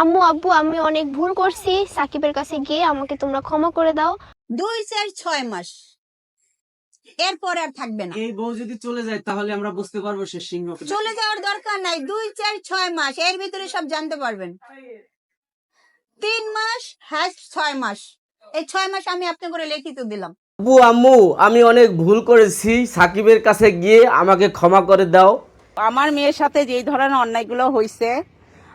আম্মু আব্বু আমি অনেক ভুল করছি। সাকিবের কাছে গিয়ে আমাকে তোমরা ক্ষমা করে দাও। দুই চার ছয় মাস। এরপর আর থাকবে না। এই বউ যদি চলে যায় তাহলে আমরা বুঝতে পারব সে সিংহ চলে যাওয়ার দরকার নাই। দুই চার ছয় মাস। এর ভিতরে সব জানতে পারবেন। তিন মাস হ্যাঁ ছয় মাস। এই ছয় মাস আমি আপনি করে লিখিত দিলাম। আব্বু আম্মু আমি অনেক ভুল করেছি। সাকিবের কাছে গিয়ে আমাকে ক্ষমা করে দাও। আমার মেয়ের সাথে যেই ধরনের অন্যায়গুলো হয়েছে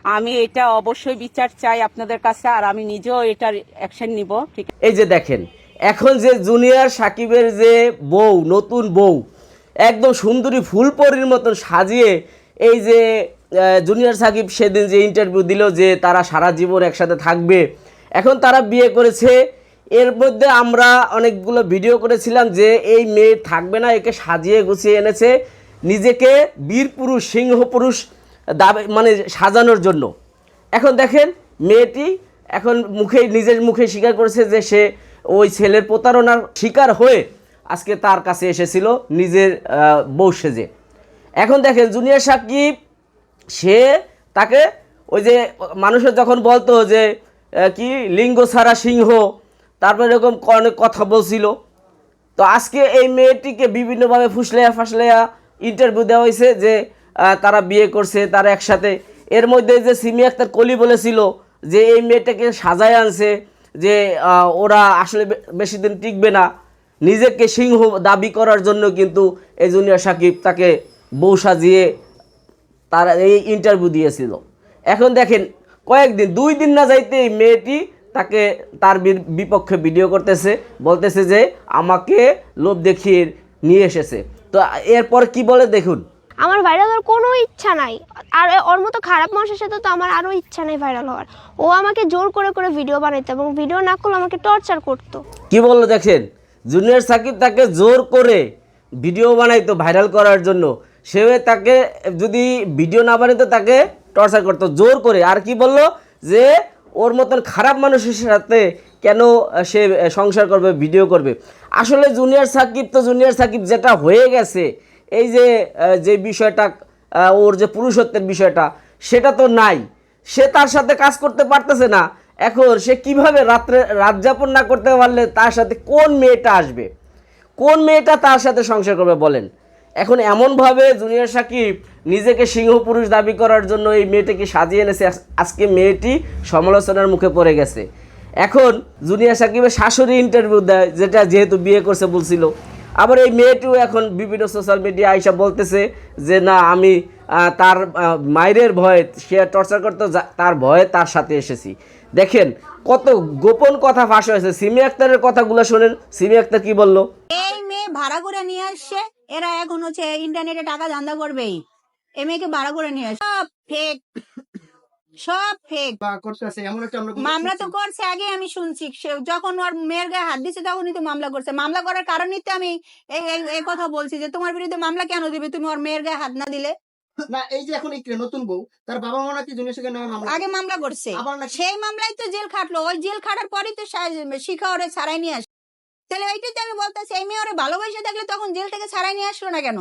আমি এটা অবশ্যই বিচার চাই আপনাদের কাছে, আর আমি নিজেও এটার অ্যাকশন নিব, ঠিক এই যে দেখেন, এখন যে জুনিয়র সাকিবের যে বউ, নতুন বউ, একদম সুন্দরী ফুল ফুলপরির মতন সাজিয়ে এই যে জুনিয়র সাকিব সেদিন যে ইন্টারভিউ দিল যে তারা সারা জীবন একসাথে থাকবে, এখন তারা বিয়ে করেছে। এর মধ্যে আমরা অনেকগুলো ভিডিও করেছিলাম যে এই মেয়ে থাকবে না, একে সাজিয়ে গুছিয়ে এনেছে। নিজেকে বীর পুরুষ, সিংহ পুরুষ মানে সাজানোর জন্য। এখন দেখেন, মেয়েটি এখন মুখে নিজের মুখে স্বীকার করেছে যে সে ওই ছেলের প্রতারণার শিকার হয়ে আজকে তার কাছে এসেছিল, নিজের বউ সেজে। এখন দেখেন, জুনিয়র সাকিব, সে তাকে ওই যে মানুষের যখন বলতো যে কি লিঙ্গ ছাড়া সিংহ, তারপর এরকম অনেক কথা বলছিল। তো আজকে এই মেয়েটিকে বিভিন্নভাবে ফুসলেয়া ফাসলেয়া ইন্টারভিউ দেওয়া হয়েছে যে তারা বিয়ে করছে, তারা একসাথে। এর মধ্যে যে সিমি আক্তার কলি বলেছিল যে এই মেয়েটাকে সাজায় আনছে, যে ওরা আসলে বেশি দিন টিকবে না। নিজেকে সিংহ দাবি করার জন্য কিন্তু এই জুনিয়র সাকিব তাকে বউ সাজিয়ে তারা এই ইন্টারভিউ দিয়েছিল। এখন দেখেন, কয়েকদিন, দুই দিন না যাইতে এই মেয়েটি তাকে তার বিপক্ষে ভিডিও করতেছে, বলতেছে যে আমাকে লোভ দেখিয়ে নিয়ে এসেছে। তো এরপর কি বলে দেখুন? আমার ভাইরাল হওয়ার কোনো ইচ্ছা নাই। আর ওর মতো খারাপ মানুষের সাথে তো আমার আরও ইচ্ছা নেই ভাইরাল হওয়ার। ও আমাকে জোর করে করে ভিডিও বানাইতো এবং ভিডিও না করলে আমাকে টর্চার করতো। কি বলল দেখেন জুনিয়র সাকিব তাকে জোর করে ভিডিও বানাইতো ভাইরাল করার জন্য। সে তাকে যদি ভিডিও না বানাইতো তাকে টর্চার করতো, জোর করে। আর কি বলল? যে ওর মতন খারাপ মানুষের সাথে কেন সে সংসার করবে ভিডিও করবে? আসলে জুনিয়র সাকিব তো জুনিয়র সাকিব যেটা হয়ে গেছে এই যে যে বিষয়টা ওর যে পুরুষত্বের বিষয়টা, সেটা তো নাই। সে তার সাথে কাজ করতে পারতেছে না। এখন সে কীভাবে রাত্রে, রাত যাপন না করতে পারলে তার সাথে কোন মেয়েটা আসবে? কোন মেয়েটা তার সাথে সংসার করবে বলেন? এখন এমনভাবে জুনিয়র সাকিব নিজেকে সিংহ পুরুষ দাবি করার জন্য এই মেয়েটাকে সাজিয়ে এনেছে। আজকে মেয়েটি সমালোচনার মুখে পড়ে গেছে। এখন জুনিয়র সাকিবের শাশুড়ি ইন্টারভিউ দেয়, যেটা যেহেতু বিয়ে করছে বলছিল। আবার এই মেয়েটিও এখন বিভিন্ন সোশ্যাল মিডিয়া আইসা বলতেছে যে, না, আমি তার মায়ের ভয়ে সে টর্চার করতো তার ভয়ে তার সাথে এসেছি। দেখেন, কত গোপন কথা ফাঁস হয়েছে। সিমি আক্তারের কথাগুলো শোনেন। সিমি আক্তার কি বলল? এই মেয়ে ভাড়া করে নিয়ে আসছে। এরা এখন হচ্ছে ইন্টারনেটে টাকা ধান্দা করবেই। এই মেয়েকে ভাড়া করে নিয়ে আসছে। ফেক সব ফেক করতেছে এমন একটা আমরা মামলা তো করছে আগে আমি শুনছি। যখন ওর মেয়ের গায়ে হাত দিচ্ছে তখনই তো মামলা করছে। মামলা করার কারণই তো আমি এই কথা বলছি যে তোমার বিরুদ্ধে মামলা কেন দিবে? তুমি ওর মেয়ের গায়ে হাত না দিলে? না এই যে এখন এই নতুন বউ তার বাবা মা নাকি জুনিয়র মামলা আগে মামলা করছে। আবার সেই মামলায় তো জেল খাটলো। ওই জেল খাটার পরই তো শিখা ওরে ছাড়াই নিয়ে আসে তাহলে এইটাই তো আমি বলতেছি এই মেয়ে ওরে ভালোবাসে থাকলে তখন জেল থেকে ছাড়াই নিয়ে আসলো না কেন?